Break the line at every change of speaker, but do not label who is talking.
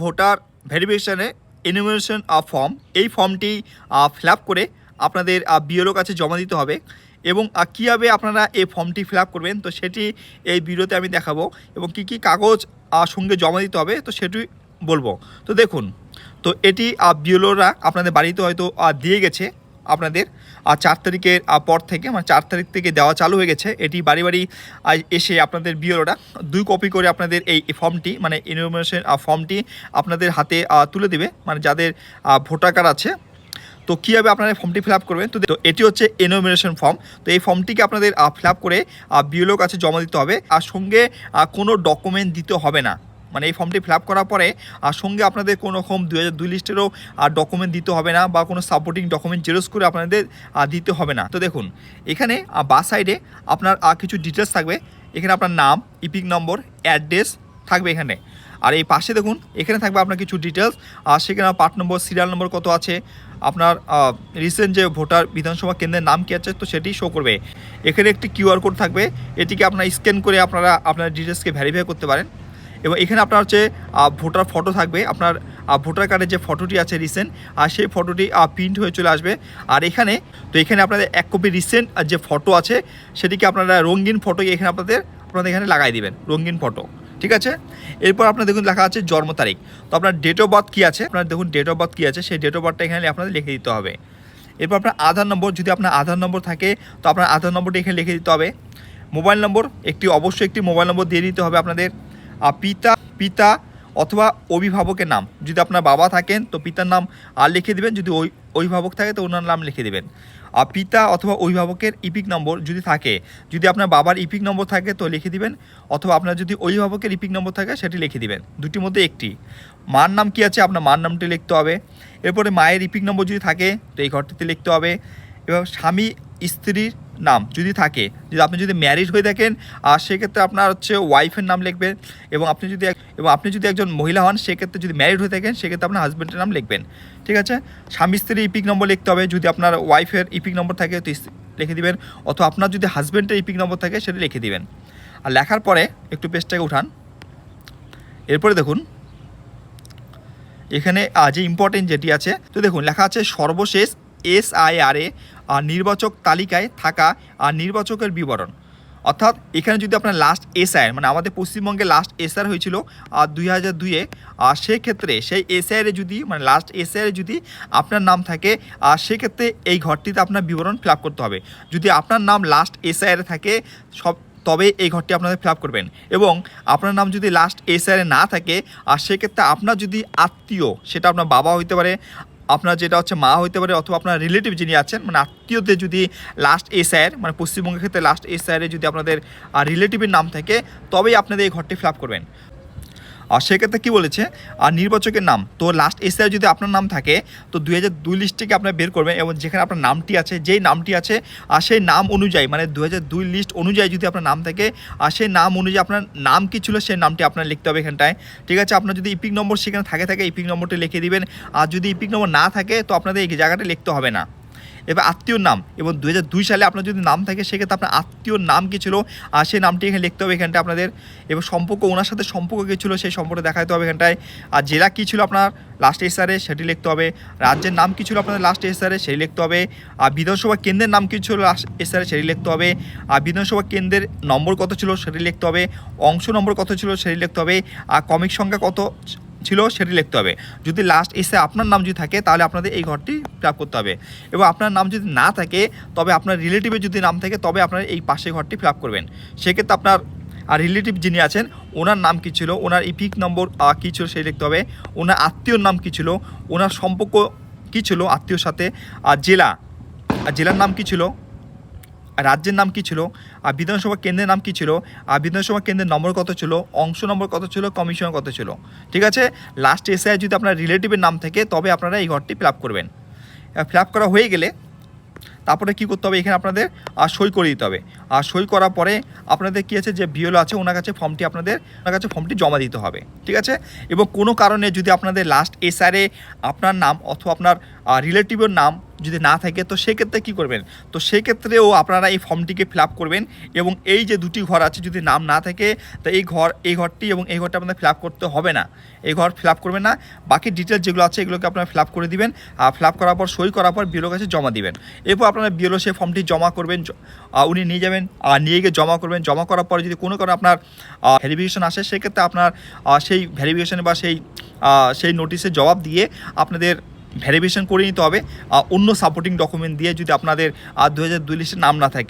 Voter ভেরিফিকেশানে enumeration form. এই ফর্মটি feel করে আপনাদের বিওলোর কাছে জমা দিতে হবে এবং কীভাবে আপনারা এই ফর্মটি ফিল করবেন, তো সেটি এই ভিডিওতে আমি দেখাবো এবং কি কি কাগজ সঙ্গে জমা দিতে হবে, তো সেটি বলব। তো দেখুন, তো এটি বিওলোরা আপনাদের বাড়িতে হয়তো দিয়ে গেছে। আপনাদের আর চার তারিখের পর থেকে মানে চার তারিখ থেকে দেওয়া চালু হয়ে গেছে। এটি বাড়ি বাড়ি এসে আপনাদের বিওলোরা দুই কপি করে আপনাদের এই ফর্মটি মানে ইনফরমেশন ফর্মটি আপনাদের হাতে তুলে দেবে। মানে যাদের ভোটার কার্ড আছে, তো কীভাবে আপনারা ফর্মটি ফিল আপ করবেন? তো তো এটি হচ্ছে এনোমিনেশন ফর্ম তো এই ফর্মটিকে আপনাদের ফিল আপ করে বিওলোর কাছে জমা দিতে হবে। আর সঙ্গে কোনো ডকুমেন্ট দিতে হবে না। মানে এই ফর্মটি ফিল করার পরে, আর সঙ্গে আপনাদের কোনো রকম দু হাজার দুই লিস্টেরও আর ডকুমেন্ট দিতে হবে না বা কোনো সাপোর্টিং ডকুমেন্ট জেরক্স করে আপনাদের দিতে হবে না। তো দেখুন, এখানে বা সাইডে আপনার কিছু ডিটেলস থাকবে। এখানে আপনার নাম ইপিক নম্বর অ্যাড্রেস থাকবে এখানে। আর এই পাশে দেখুন, এখানে থাকবে আপনার কিছু ডিটেলস আর সেখানে পার্ট নম্বর সিরিয়াল নম্বর কত আছে? আপনার রিসেন্ট যে ভোটার বিধানসভা কেন্দ্রের নাম কী আছে? তো সেটি শো করবে। এখানে একটি কিউআর কোড থাকবে। এটিকে আপনার স্ক্যান করে আপনারা, আপনার ডিটেলসকে ভ্যারিফাই করতে পারেন। এবং এখানে আপনার হচ্ছে ভোটার ফটো থাকবে। আপনার ভোটার কার্ডের যে ফটোটি আছে রিসেন্ট আর সেই ফটোটি প্রিন্ট হয়ে চলে আসবে। আর এখানে, তো এখানে আপনাদের এক কপি রিসেন্ট যে ফটো আছে, সেটিকে আপনারা রঙিন ফটো এখানে আপনাদের আপনাদের এখানে লাগাই দিবেন, রঙিন ফটো। ঠিক আছে? এরপর আপনার দেখুন, লেখা আছে জন্ম তারিখ। তো আপনার ডেট অফ বার্থ কী আছে? আপনার দেখুন ডেট অফ বার্থ কী আছে? সেই ডেট অফ বার্থটা এখানে আপনাদের লিখে দিতে হবে। এরপর আপনার আধার নম্বর, যদি আপনার আধার নম্বর থাকে, তো আপনার আধার নম্বরটি এখানে লিখে দিতে হবে। মোবাইল নম্বর, একটি, অবশ্যই একটি মোবাইল নম্বর দিয়ে দিতে হবে আপনাদের। পিতা পিতা অথবা অভিভাবকের নাম। যদি আপনার বাবা থাকেন, তো পিতার নাম আর লিখে দিবেন। যদি ওই, অভিভাবক থাকে, তো ওনার নাম লিখে দিবেন। আর পিতা অথবা অভিভাবকের ইপিক নম্বর যদি থাকে, যদি আপনার বাবার ইপিক নম্বর থাকে, তো লিখে দিবেন। অথবা আপনার যদি অভিভাবকের ইপিক নম্বর থাকে, সেটি লিখে দিবেন। দুটির মধ্যে একটি। মার নাম কি আছে? আপনার মার নামটি লিখতে হবে। এরপরে মায়ের ইপিক নম্বর যদি থাকে, তো এই ঘরটিতে লিখতে হবে। এবং স্বামী, স্ত্রীর নাম যদি থাকে, যদি আপনি যদি ম্যারিড হয়ে থাকেন আর সেক্ষেত্রে আপনার হচ্ছে ওয়াইফের নাম লিখবেন এবং আপনি যদি এবং আপনি যদি একজন মহিলা হন, সেক্ষেত্রে যদি ম্যারিড হয়ে থাকেন, সেক্ষেত্রে আপনার হাজব্যান্ডের নাম লিখবেন। ঠিক আছে? স্বামী স্ত্রীর ইপিক নম্বর লিখতে হবে, যদি আপনার ওয়াইফের ইপিক নম্বর থাকে, তো লিখে দিবেন। অথবা আপনার যদি হাজব্যান্ডের ইপিক নম্বর থাকে, সেটা লিখে দিবেন। আর লেখার পরে একটু পেজটাকে উঠান। এরপরে দেখুন, এখানে যে ইম্পর্টেন্ট যেটি আছে, তো দেখুন, লেখা আছে সর্বশেষ এস আই আর এ নির্বাচক তালিকায় থাকা আর নির্বাচকের বিবরণ। অর্থাৎ এখানে যদি আপনার লাস্ট এসআইআর মানে আমাদের পশ্চিমবঙ্গে লাস্ট এসআর হয়েছিল আর দুই হাজার দুইয়ে আর সেক্ষেত্রে সেই এসআইআরে যদি মানে লাস্ট এসআইআরে যদি আপনার নাম থাকে আর সেক্ষেত্রে এই ঘরটিতে আপনার বিবরণ ফিল করতে হবে। যদি আপনার নাম লাস্ট এসআইআরে থাকে, সব, তবে এই ঘরটি আপনাদের ফিল করবেন। এবং আপনার নাম যদি লাস্ট এসআরে না থাকে আর সেক্ষেত্রে আপনার যদি আত্মীয়, সেটা আপনার বাবা হইতে পারে আপনার যেটা হচ্ছে মা হইতে পারে অথবা আপনার রিলেটিভ যিনি আছেন মানে আত্মীয়দের যদি লাস্ট এসআইয়ের মানে পশ্চিমবঙ্গের ক্ষেত্রে লাস্ট এসআইয়ের যদি আপনাদের রিলেটিভের নাম থাকে, তবেই আপনাদের এই ঘরটি ফিল করবেন। আর সেক্ষেত্রে কী বলেছে? আর নির্বাচকের নাম। তো লাস্ট এসআই যদি আপনার নাম থাকে, তো দুই হাজার দুই লিস্ট থেকে আপনার বের করবেন এবং যেখানে আপনার নামটি আছে, যেই নামটি আছে, আর সেই নাম অনুযায়ী মানে দু হাজার দুই লিস্ট অনুযায়ী যদি আপনার নাম থাকে, আর সেই নাম অনুযায়ী আপনার নাম কী ছিল, সেই নামটি আপনার লিখতে হবে এখানটায়। ঠিক আছে, আপনার যদি ইপিক নম্বর সেখানে থাকে থাকে ইপিক নম্বরটি লিখে দিবেন। আর যদি ইপিক নম্বর না থাকে, তো আপনাদের এই জায়গাটা লিখতে হবে না। এবার আত্মীয়র নাম এবং দু সালে আপনার যদি নাম থাকে, সেক্ষেত্রে আপনার আত্মীয়র নাম কী ছিল? আর সেই নামটি এখানে লিখতে হবে এখানটা আপনাদের। এবং সম্পর্ক, ওনার সাথে সম্পর্ক কী ছিল, সেই সম্পর্কে দেখাতে হবে এখানটায়। আর জেলা কী ছিল আপনার? লাস্ট এসআরে সেটি লিখতে হবে। রাজ্যের নাম কী ছিল আপনাদের? লাস্ট এসআরে সেটি লিখতে হবে। আর বিধানসভা কেন্দ্রের নাম কী ছিল? লাস্ট এসআরে সেটি লিখতে হবে। আর বিধানসভা কেন্দ্রের নম্বর কত ছিল? সেটি লিখতে হবে। অংশ নম্বর কত ছিল? সেটি লিখতে হবে। আর কমিক সংখ্যা কত? ছিল সেটি লিখতে হবে। যদি লাস্ট এসে আপনার নাম যদি থাকে, তাহলে আপনাদের এই ঘরটি ফিল করতে হবে। এবং আপনার নাম যদি না থাকে, তবে আপনার রিলেটিভের যদি নাম থাকে, তবে আপনার এই পাশে ঘরটি ফিল করবেন। সেক্ষেত্রে আপনার, আর রিলেটিভ যিনি আছেন, ওনার নাম কী ছিল? ওনার ইপিক নম্বর কী ছিল সেই লিখতে হবে। ওনার আত্মীয়র নাম কী ছিল? ওনার সম্পর্ক কী ছিল আত্মীয়র সাথে? আর জেলা, আর জেলার নাম কী ছিল? রাজ্যের নাম কী ছিল? আর বিধানসভা কেন্দ্রের নাম কী ছিল? আর বিধানসভা কেন্দ্রের নম্বর কত ছিল? অংশ নম্বর কত ছিল? কমিশন কত ছিল? ঠিক আছে? লাস্ট এসআই যদি আপনার রিলেটিভের নাম থাকে, তবে আপনারা এই ঘরটি ফিল করবেন। ফিল করা হয়ে গেলে তারপরে কী করতে হবে? এখানে আপনাদের আর সই করে দিতে হবে। আর সই করার পরে আপনাদের কী আছে যে বিএলও আছে, ওনার কাছে ফর্মটি আপনাদের, ওনার কাছে ফর্মটি জমা দিতে হবে, ঠিক আছে? এবং কোনো কারণে যদি আপনাদের লাস্ট এসআরে আপনার নাম অথবা আপনার রিলেটিভের নাম যদি না থাকে, তো সেক্ষেত্রে কী করবেন? তো সেক্ষেত্রেও আপনারা এই ফর্মটিকে ফিল করবেন এবং এই যে দুটি ঘর আছে যদি নাম না থাকে, তো এই ঘর, এই ঘরটি এবং এই ঘরটা আপনাদের ফিল করতে হবে না। এই ঘর ফিল করবেন না। বাকি ডিটেলস যেগুলো আছে, এগুলোকে আপনারা ফিল করে দিবেন। আর ফিল করার পর, সই করার পর বিএলও কাছে জমা দিবেন। এরপর আপনারা বিএলও সেই ফর্মটি জমা করবেন উনি নিয়ে যাবেন আর নিয়ে গিয়ে জমা করবেন। জমা করার পরে যদি কোনো কারণে আপনার ভেরিফিকেশন আসে, সেক্ষেত্রে আপনার সেই ভ্যারিফিকেশান বা সেই সেই নোটিশের জবাব দিয়ে আপনাদের ভেরিফিকেশন করে নিতে হবে। অন্য সাপোর্টিং ডকুমেন্ট দিয়ে যদি আপনাদের দু হাজার নাম না থাকে।